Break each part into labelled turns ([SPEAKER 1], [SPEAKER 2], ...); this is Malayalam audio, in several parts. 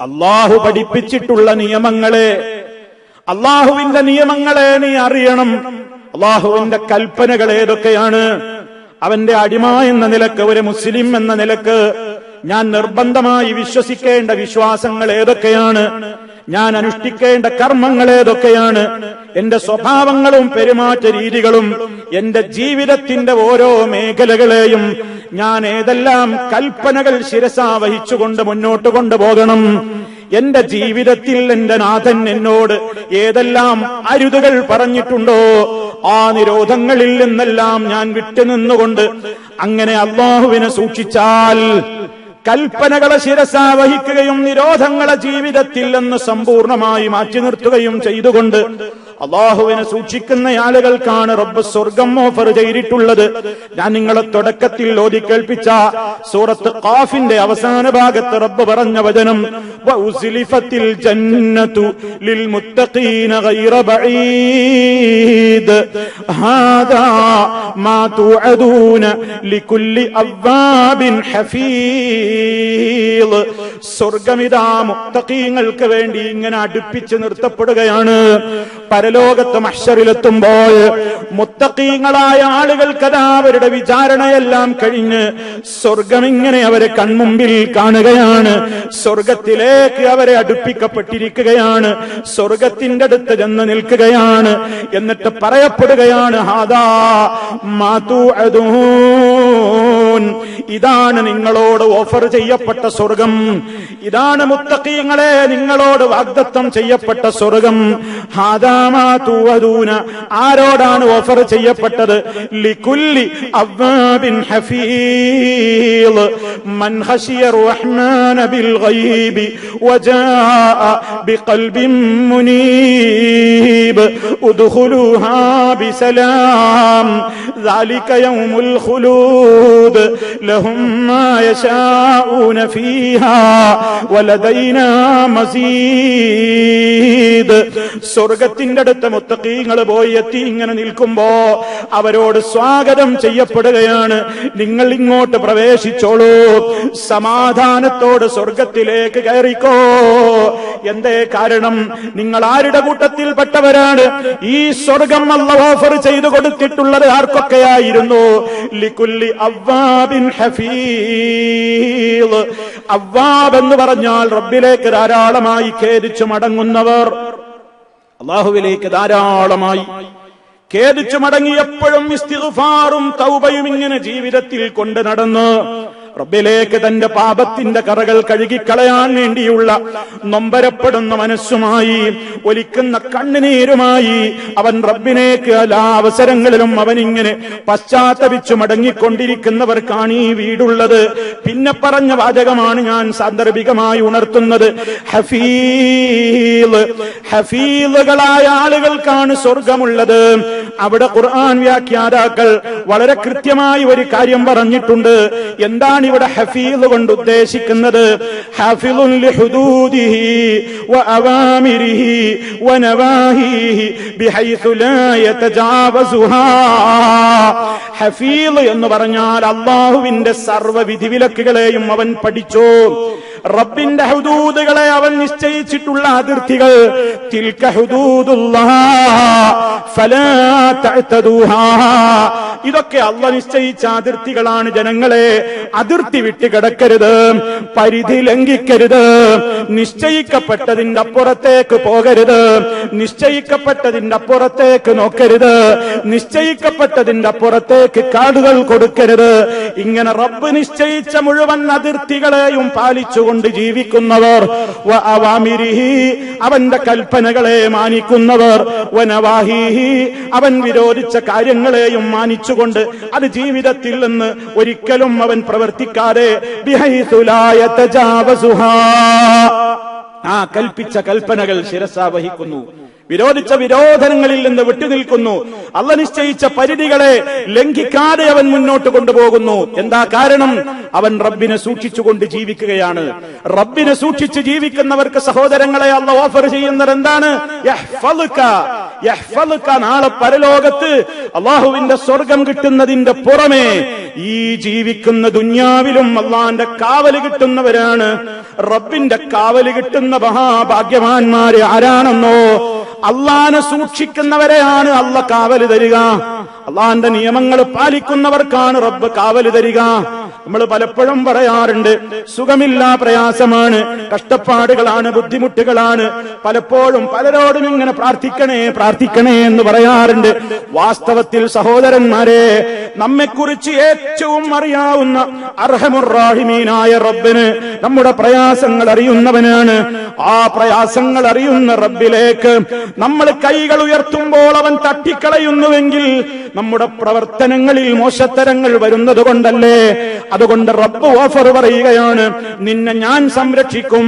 [SPEAKER 1] അള്ളാഹു പഠിപ്പിച്ചിട്ടുള്ള നിയമങ്ങളെ അള്ളാഹുവിന്റെ നിയമങ്ങളെ നീ അറിയണം. അള്ളാഹുവിന്റെ കൽപ്പനകൾ ഏതൊക്കെയാണ്? അവന്റെ അടിമ എന്ന നിലയ്ക്ക് ഒരു മുസ്ലിം എന്ന നിലയ്ക്ക് ഞാൻ നിർബന്ധമായി വിശ്വസിക്കേണ്ട വിശ്വാസങ്ങൾ ഏതൊക്കെയാണ്? ഞാൻ അനുഷ്ഠിക്കേണ്ട കർമ്മങ്ങൾ ഏതൊക്കെയാണ്? എന്റെ സ്വഭാവങ്ങളും പെരുമാറ്റ രീതികളും എന്റെ ജീവിതത്തിന്റെ ഓരോ മേഖലകളെയും ഞാൻ ഏതെല്ലാം കൽപ്പനകൾ ശിരസാവഹിച്ചുകൊണ്ട് മുന്നോട്ട് കൊണ്ടുപോകണം? എന്റെ ജീവിതത്തിൽ എന്റെ നാഥൻ എന്നോട് ഏതെല്ലാം അരുതുകൾ പറഞ്ഞിട്ടുണ്ടോ? ആ നിരോധങ്ങളിൽ നിന്നെല്ലാം ഞാൻ വിട്ടുനിന്നുകൊണ്ട് അങ്ങനെ അള്ളാഹുവിനെ സൂക്ഷിച്ചാൽ കൽപ്പനകളെ ശിരസാവഹിക്കുകയും നിരോധങ്ങളെ ജീവിതത്തിൽ നിന്ന് സമ്പൂർണമായി മാറ്റി നിർത്തുകയും ചെയ്തുകൊണ്ട് അള്ളാഹുവിനെ സൂക്ഷിക്കുന്ന ആളുകൾക്കാണ് റബ്ബ് സ്വർഗം ഓഫർ ചെയ്തിട്ടുള്ളത്. ഞാൻ നിങ്ങളെ തുടക്കത്തിൽ ഓതി കേൾപ്പിച്ച സൂറത്ത് ഖാഫിന്റെ അവസാന ഭാഗത്ത് റബ്ബ് പറഞ്ഞ വചനം വഉസ്ലിഫത്തിൽ ജന്നതു ലിൽ മുത്തഖീന ഗൈറ ബഈദ് ഹാദാ മാ തുഅദൂന ലികുല്ലി അവ്വാബിൻ ഹഫീൾ സ്വർഗമിതാ മുത്തഖീങ്ങൾക്ക് വേണ്ടി ഇങ്ങനെ അടുപ്പിച്ച് നിർത്തപ്പെടുകയാണ്. പരലോകത്ത് മഷറിലെത്തുമ്പോൾ മുത്തക്കീങ്ങളായ ആളുകൾക്കതാ അവരുടെ വിചാരണയെല്ലാം കഴിഞ്ഞ് സ്വർഗം ഇങ്ങനെ അവരെ കൺമുമ്പിൽ കാണുകയാണ്. സ്വർഗത്തിലേക്ക് അവരെ അടുപ്പിക്കപ്പെട്ടിരിക്കുകയാണ്. സ്വർഗത്തിന്റെ അടുത്ത് ചെന്ന് നിൽക്കുകയാണ്. എന്നിട്ട് പറയപ്പെടുകയാണ് ഹാദാ മാതു ഇതാണ് നിങ്ങളോട് ഓഫർ ചെയ്യപ്പെട്ട സ്വർഗം. ഇതാണ് മുത്തക്കീങ്ങളെ നിങ്ങളോട് വാഗ്ദത്തം ചെയ്യപ്പെട്ട സ്വർഗം ഹാദാമാതൂവദൂന ആരോടാണ് ഓഫർ ചെയ്യപ്പെട്ടത് ലികുല്ലി അവ്വാബിൻ ഹഫീൽ മൻ ഖശിയ റഹ്മാന ബിൽ ഗൈബി വജാഅ ബിഖൽബിൻ മുനീബ് ഉദ്ഖുലൂഹാ ബിസലാം ذلك يوم الخلود لهم ما يشاءون فيها ولدينا മസീദ് സ്വർഗത്തിന്റെ അടുത്ത മുത്തക്കീങ്ങൾ പോയി എത്തി ഇങ്ങനെ നിൽക്കുമ്പോ അവരോട് സ്വാഗതം ചെയ്യപ്പെടുകയാണ്. നിങ്ങൾ ഇങ്ങോട്ട് പ്രവേശിച്ചോളൂ. സമാധാനത്തോട് സ്വർഗത്തിലേക്ക് കയറിക്കോ. എന്തേ കാരണം? നിങ്ങൾ ആരുടെ കൂട്ടത്തിൽപ്പെട്ടവരാണ് ഈ സ്വർഗം അല്ല ഓഫർ ചെയ്തു കൊടുത്തിട്ടുള്ളത് ആർക്കൊക്കെയായിരുന്നു? ലിക്കുല്ലി അവ്വാബിൻ ഹഫീൽ. അവ്വാബ് എന്ന് പറഞ്ഞാൽ റബ്ബിലേക്ക് ധാരാളമായി ഖേദിച്ചു മടങ്ങുന്നവർ. അള്ളാഹുവിലേക്ക് ധാരാളമായി ഖേദിച്ചു മടങ്ങിയപ്പോഴും തൗബയും ഇങ്ങനെ ജീവിതത്തിൽ കൊണ്ട് നടന്ന് റബ്ബിലേക്ക് തന്റെ പാപത്തിന്റെ കറകൾ കഴുകിക്കളയാൻ വേണ്ടിയുള്ള നൊമ്പരപ്പെടുന്ന മനസ്സുമായി ഒലിക്കുന്ന കണ്ണുനീരുമായി അവൻ റബ്ബിനേക്ക് എല്ലാ അവസരങ്ങളിലും അവൻ ഇങ്ങനെ പശ്ചാത്തപിച്ചു മടങ്ങിക്കൊണ്ടിരിക്കുന്നവർക്കാണ് ഈ വീടുള്ളത്. പിന്നെ പറഞ്ഞ വാചകമാണ് ഞാൻ സാന്ദർഭികമായി ഉണർത്തുന്നത്. ഹഫീൽ ഹഫീലുകളായ ആളുകൾക്കാണ് സ്വർഗമുള്ളത്. അവിടെ ഖുർആൻ വ്യാഖ്യാതാക്കൾ വളരെ കൃത്യമായി ഒരു കാര്യം പറഞ്ഞിട്ടുണ്ട്. എന്താണ് ഇവിടെ ഹഫീദ് കൊണ്ട് ഉദ്ദേശിക്കുന്നത്? ഹഫീൽ എന്ന് പറഞ്ഞാൽ അള്ളാഹുവിന്റെ സർവ വിധിവിലക്കുകളെയും അവൻ പഠിച്ചു. റബ്ബിന്റെ ഹുദൂദുകളെ അവൻ നിശ്ചയിച്ചിട്ടുള്ള അതിർത്തികൾ. തിൽക്ക ഹുദൂദുല്ലാഹ് ഫലാ തഅ്തദൂഹാ ഇതൊക്കെ അല്ല നിശ്ചയിച്ച അതിർത്തികളാണ് ജനങ്ങളെ. അതിർത്തി വിട്ട് കിടക്കരുത്. പരിധി ലംഘിക്കരുത്. നിശ്ചയിക്കപ്പെട്ടതിന്റെ അപ്പുറത്തേക്ക് പോകരുത്. നിശ്ചയിക്കപ്പെട്ടതിന്റെ അപ്പുറത്തേക്ക് നോക്കരുത്. നിശ്ചയിക്കപ്പെട്ടതിന്റെ അപ്പുറത്തേക്ക് കാടുകൾ കൊടുക്കരുത്. ഇങ്ങനെ റബ്ബ് നിശ്ചയിച്ച മുഴുവൻ അതിർത്തികളെയും പാലിച്ചുകൊണ്ട് ജീവിക്കുന്നവർ അവന്റെ കൽപ്പനകളെ മാനിക്കുന്നവർ അവൻ വിരോധിച്ച കാര്യങ്ങളെയും മാനിച്ചുകൊണ്ട് അത് ജീവിതത്തിൽ നിന്ന് ഒരിക്കലും അവൻ പ്രവർത്തിക്കാതെ. ആ കൽപ്പിച്ച കൽപ്പനകൾ ശിരസ വഹിക്കുന്നു. വിരോധിച്ച വിരോധനങ്ങളിൽ നിന്ന് വിട്ടുനിൽക്കുന്നു. അല്ല നിശ്ചയിച്ച പരിധികളെ ലംഘിക്കാതെ അവൻ മുന്നോട്ട് കൊണ്ടുപോകുന്നു. എന്താ കാരണം? അവൻ റബ്ബിനെ സൂക്ഷിച്ചുകൊണ്ട് ജീവിക്കുകയാണ്. റബ്ബിനെ സൂക്ഷിച്ച് ജീവിക്കുന്നവർക്ക് സഹോദരങ്ങളെ അല്ല ഓഫർ ചെയ്യുന്നത് എന്താണ്. നാളെ പരലോകത്ത് അള്ളാഹുവിന്റെ സ്വർഗം കിട്ടുന്നതിന്റെ പുറമേ ഈ ജീവിക്കുന്ന ദുന്യാവിലും അള്ളാന്റെ കാവൽ കിട്ടുന്നവരാണ്. റബ്ബിന്റെ കാവൽ കിട്ടുന്ന മഹാഭാഗ്യവാന്മാര് ആരാണെന്നോ അള്ളാനെ സൂക്ഷിക്കുന്നവരെയാണ് അല്ല കാവൽ തരിക. അള്ളാന്റെ നിയമങ്ങൾ പാലിക്കുന്നവർക്കാണ് റബ്ബ് കാവൽ തരിക. നമ്മൾ പലപ്പോഴും പറയാറുണ്ട് സുഖമില്ല പ്രയാസമാണ് കഷ്ടപ്പാടുകളാണ് ബുദ്ധിമുട്ടുകളാണ്. പലപ്പോഴും പലരോടും ഇങ്ങനെ പ്രാർത്ഥിക്കണേ പ്രാർത്ഥിക്കണേ എന്ന് പറയാറുണ്ട്. വാസ്തവത്തിൽ സഹോദരന്മാരെ നമ്മെക്കുറിച്ച് ഏറ്റവും അറിയാവുന്ന അർഹമുറാഹിമീനായ റബ്ബിന് നമ്മുടെ പ്രയാസങ്ങൾ അറിയുന്നവനാണ്. ആ പ്രയാസങ്ങൾ അറിയുന്ന റബ്ബിലേക്ക് നമ്മൾ കൈകൾ ഉയർത്തുമ്പോൾ അവൻ തട്ടിക്കളയുന്നുവെങ്കിൽ നമ്മുടെ പ്രവർത്തനങ്ങളിൽ മോശത്തരങ്ങൾ വരുന്നത് കൊണ്ടല്ലേ? അതുകൊണ്ട് റബ്ബ് ഓഫർ പറയുകയാണ് നിന്നെ ഞാൻ സംരക്ഷിക്കും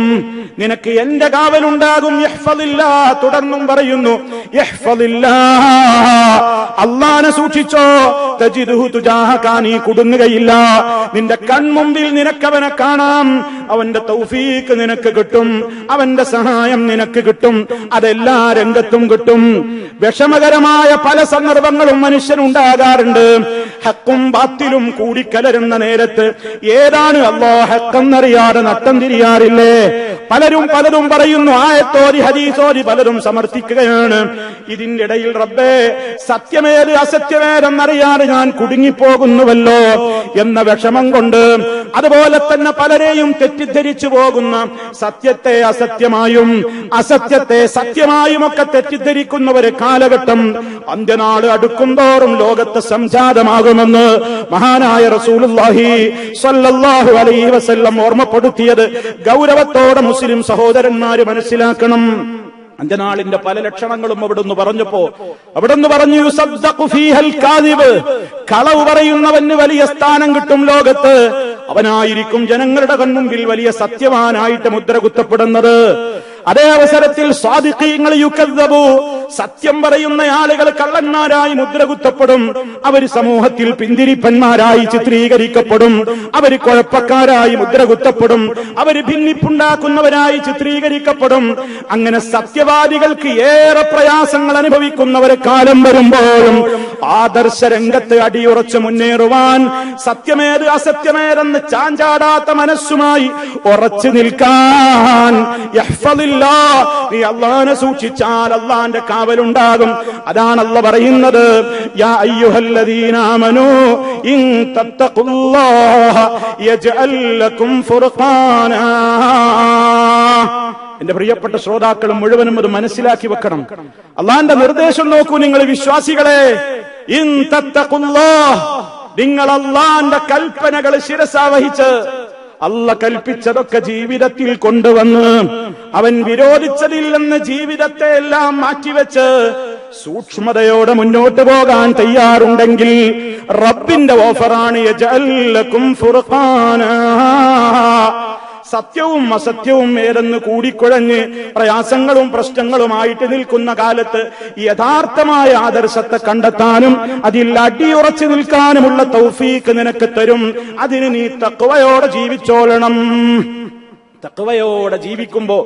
[SPEAKER 1] നിനക്ക് എന്റെ കാവലുണ്ടാകും. തുടർന്നും പറയുന്നു അള്ളാനെ സൂക്ഷിച്ചോ. തജിദുഹു കുടുങ്ങുകയില്ല. നിന്റെ കൺമുമ്പിൽ നിനക്കവനെ കാണാം. അവന്റെ തൗഫീക്ക് നിനക്ക് കിട്ടും. അവന്റെ സഹായം നിനക്ക് കിട്ടും. അതെല്ലാ രംഗത്തും കിട്ടും. വിഷമകരമായ പല സന്ദർഭങ്ങളും മനുഷ്യനുണ്ടാകാറുണ്ട്. ഹക്കും ബാത്തിലും കൂടിക്കലരുന്ന നേരത്ത് ഏതാണ് അല്ലോ ഹക്കെന്നറിയാതെ നട്ടം തിരിയാറില്ലേ? പലരും പലതും പറയുന്നു ആയത്തോരി ഹരീസോരി പലരും സമർത്ഥിക്കുകയാണ്. ഇതിന്റെ ഇടയിൽ റബ്ബേ സത്യമേത് അസത്യമേതെന്നറിയാതെ ഞാൻ കുടുങ്ങിപ്പോകുന്നുവല്ലോ എന്ന വിഷമം കൊണ്ട് അതുപോലെ തന്നെ പലരെയും തെറ്റിദ്ധരിച്ചു പോകുന്ന സത്യത്തെ അസത്യമായും അസത്യത്തെ സത്യമായും ഒക്കെ തെറ്റിദ്ധരിക്കുന്ന ഒരു കാലഘട്ടം അന്ത്യനാട് അടുക്കും തോറും ലോകത്ത് സംജാതമാകുമെന്ന് മഹാനായ റസൂലുള്ളാഹി സല്ലല്ലാഹു അലൈഹി വസല്ലം ഓർമ്മപ്പെടുത്തിയത്. ഗൗരവത്തോടെ മുസ്ലിം സഹോദരന്മാര് മനസ്സിലാക്കണം. അഞ്ചനാളിന്റെ പല ലക്ഷണങ്ങളും അവിടുന്ന് പറഞ്ഞപ്പോ അവിടുന്ന് പറഞ്ഞു കളവ് പറയുന്നവന് വലിയ സ്ഥാനം കിട്ടും ലോകത്ത്. അവനായിരിക്കും ജനങ്ങളുടെ കൺമുമ്പിൽ വലിയ സത്യവാനായിട്ട് മുദ്ര കുത്തപ്പെടുന്നത്. അതേ അവസരത്തിൽ സ്വാദിഖീങ്ങൾ യുക്കദ്ദബു. സത്യം പറയുന്ന ആളുകൾ കള്ളന്മാരായി മുദ്ര കുത്തപ്പെടും. അവർ സമൂഹത്തിൽ പിന്തിരിപ്പന്മാരായി ചിത്രീകരിക്കപ്പെടും. അവർ കുഴപ്പക്കാരായി മുദ്ര കുത്തപ്പെടും. അവർ ഭിന്നിപ്പുണ്ടാക്കുന്നവരായി ചിത്രീകരിക്കപ്പെടും. അങ്ങനെ സത്യവാദികൾക്ക് ഏറെ പ്രയാസങ്ങൾ അനുഭവിക്കുന്നവരെ കാലം വരുമ്പോഴും ആദർശ രംഗത്ത് അടിയുറച്ച് മുന്നേറുവാൻ സത്യമേത് അസത്യമേതെന്ന് ചാഞ്ചാടാത്ത മനസ്സുമായി ഉറച്ചു നിൽക്കാൻ. യഹ്ഫദില്ലാ. നീ അള്ളാനെ സൂക്ഷിച്ചാൽ അള്ളാന്റെ കാവലുണ്ടാകും. അതാണ് പറയുന്നത്. യാ ഇൻ തത്തഖുല്ലാഹ എന്റെ പ്രിയപ്പെട്ട ശ്രോതാക്കൾ മുഴുവനും അത് മനസ്സിലാക്കി വെക്കണം. അള്ളാന്റെ നിർദ്ദേശം നോക്കൂ നിങ്ങൾ വിശ്വാസികളെ. ഇൻ തത്തഖുല്ലാഹ്. നിങ്ങൾ അള്ളാന്റെ കൽപ്പനകൾ ശിരസാവഹിച്ച് അല്ല കൽപ്പിച്ചതൊക്കെ ജീവിതത്തിൽ കൊണ്ടുവന്ന് അവൻ വിരോധിച്ചതിൽ നിന്ന് ജീവിതത്തെ എല്ലാം മാറ്റിവെച്ച് സൂക്ഷ്മതയോടെ മുന്നോട്ട് പോകാൻ തയ്യാറുണ്ടെങ്കിൽ റബ്ബിന്റെ ഓഫറാണ് ഫുർഖാനാ. സത്യവും അസത്യവും ഏതെന്ന് കൂടിക്കുഴഞ്ഞ് പ്രയാസങ്ങളും പ്രശ്നങ്ങളുമായിട്ട് നിൽക്കുന്ന കാലത്ത് യഥാർത്ഥമായ ആദർശത്തെ കണ്ടെത്താനും അതിൽ അടിയുറച്ചു നിൽക്കാനുമുള്ള തൗഫീക്ക് നിനക്ക് തരും. അതിന് നീ തക്കവയോടെ ജീവിച്ചോളണം. തക്കവയോടെ ജീവിക്കുമ്പോ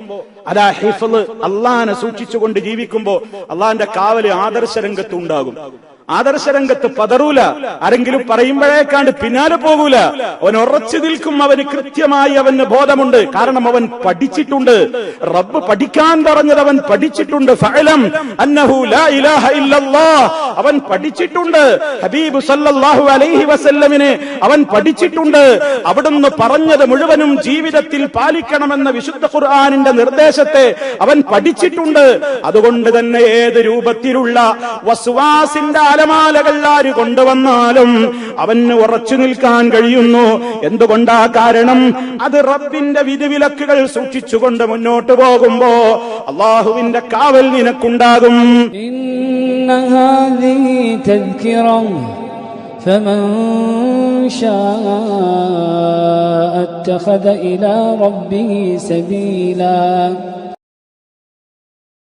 [SPEAKER 1] അതാ ഹിഫൽ അള്ളാനെ സൂക്ഷിച്ചുകൊണ്ട് ജീവിക്കുമ്പോ അള്ളാന്റെ കാവൽ ആദർശ രംഗത്ത് ആദർശ രംഗത്ത് പതറൂല. ആരെങ്കിലും പറയുമ്പോഴേക്കാണ്ട് പിന്നാലെ പോകൂല. അവൻ ഉറച്ചു നിൽക്കും അവന് കൃത്യമായി അവന് ബോധമുണ്ട്. കാരണം അവൻ പഠിച്ചിട്ടുണ്ട്. റബ്ബ് പഠിക്കാൻ പറഞ്ഞത് അവൻ പഠിച്ചിട്ടുണ്ട്. അവൻ പഠിച്ചിട്ടുണ്ട്. ഹബീബ് അലൈഹി വസല്ലമിനെ അവൻ പഠിച്ചിട്ടുണ്ട്. അവിടുന്ന് പറഞ്ഞത് മുഴുവനും ജീവിതത്തിൽ പാലിക്കണമെന്ന വിശുദ്ധ ഖുർആാനിന്റെ നിർദ്ദേശത്തെ അവൻ പഠിച്ചിട്ടുണ്ട്. അതുകൊണ്ട് തന്നെ ഏത് രൂപത്തിലുള്ള വസ്വാസിന്റെ അലമാലകൾ ആര് കൊണ്ടുവന്നാലും അവന് ഉറച്ചു നിൽക്കാൻ കഴിയുന്നു എന്തുകൊണ്ടാ കാരണം അത് റബ്ബിന്റെ വിധിവിലക്കുകൾ സൂക്ഷിച്ചുകൊണ്ട് മുന്നോട്ട് പോകുമ്പോ അള്ളാഹുവിന്റെ കാവൽ നിനക്കുണ്ടാകും
[SPEAKER 2] إن هذه تذكرة فمن شاء اتخذ إلى ربه سبيلا